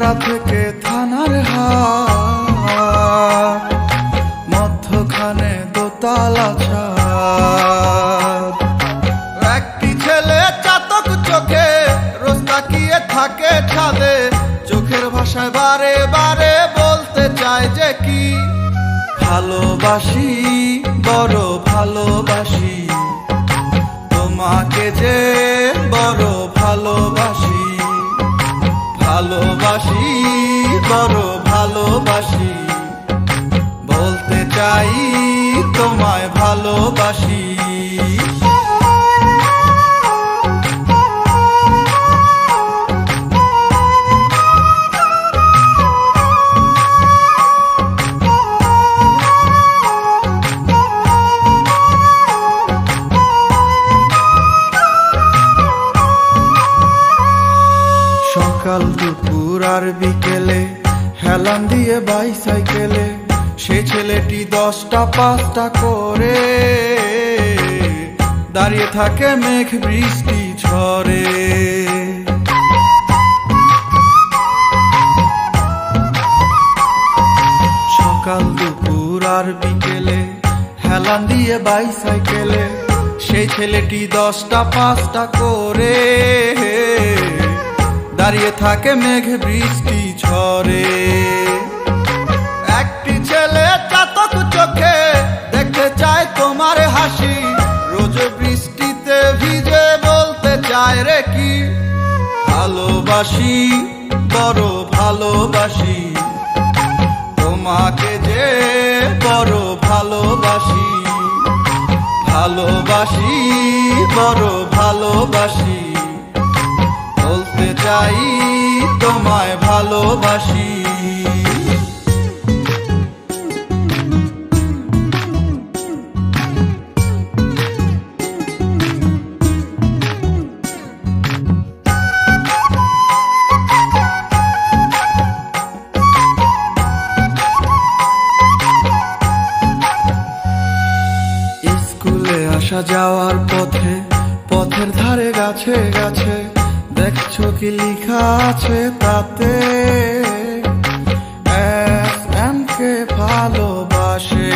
ভাটারা থেকে থানার মধ্যখানে দোতালা একটি ছেলে চাতক চোখে রোজ তাকিয়ে থাকে ছাদে। চোখের ভাষায় বারে বারে বলতে চায় যে কি? ভালোবাসি, বড় ভালোবাসি। তোমাকে যে ভালোবাসি বড় ভালোবাসি। বলতে চাই তোমায় ভালোবাসি। দুপুর আর বিকেলে হেলান দিয়ে বাইসাইকেলে, সে ছেলেটি দশটা, পাঁচটা করে। দাঁড়িয়ে থাকে মেঘ বৃষ্টি ঝরে সকাল দুপুর আর বিকেলে হেলান দিয়ে বাইসাইকেলে সেই ছেলেটি দশটা, পাঁচটা করে। দাঁড়িয়ে থাকে মেঘে, বৃষ্টি ঝরে একটি ছেলে চাতক চোখে দেখতে চায় তোমার হাসি। রোজ বৃষ্টিতে ভিজে বলতে চায় রে কি? ভালোবাসি, বড় ভালোবাসি। তোমাকে যে বড় ভালোবাসি। ভালোবাসি, বড় ভালোবাসি। চাই তোমায় ভালোবাসি। স্কুলে আসা যাওয়ার পথে পথের ধারে গাছে গাছে দেখছ কি লিখা আছে তাতে? এস এম কে ভালোবাসে।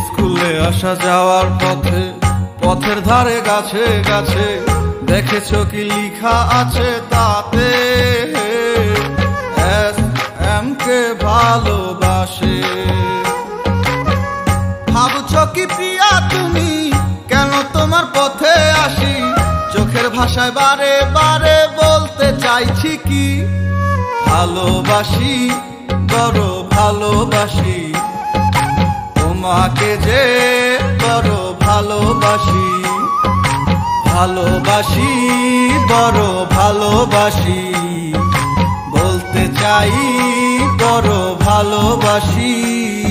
স্কুলে আসা যাওয়ার পথে, পথের ধারে গাছে গাছে দেখেছ কি লিখা আছে তাতে? এস এম কে ভালোবাসে। কি প্রিয়া তুমি? কেন তোমার পথে আসি? চোখের ভাষায় বারে বারে বলতে চাইছি কি? ভালোবাসি বড় ভালোবাসি। তোমাকে যে বড় ভালোবাসি। ভালোবাসি বড় ভালোবাসি। বলতে চাই বড় ভালোবাসি।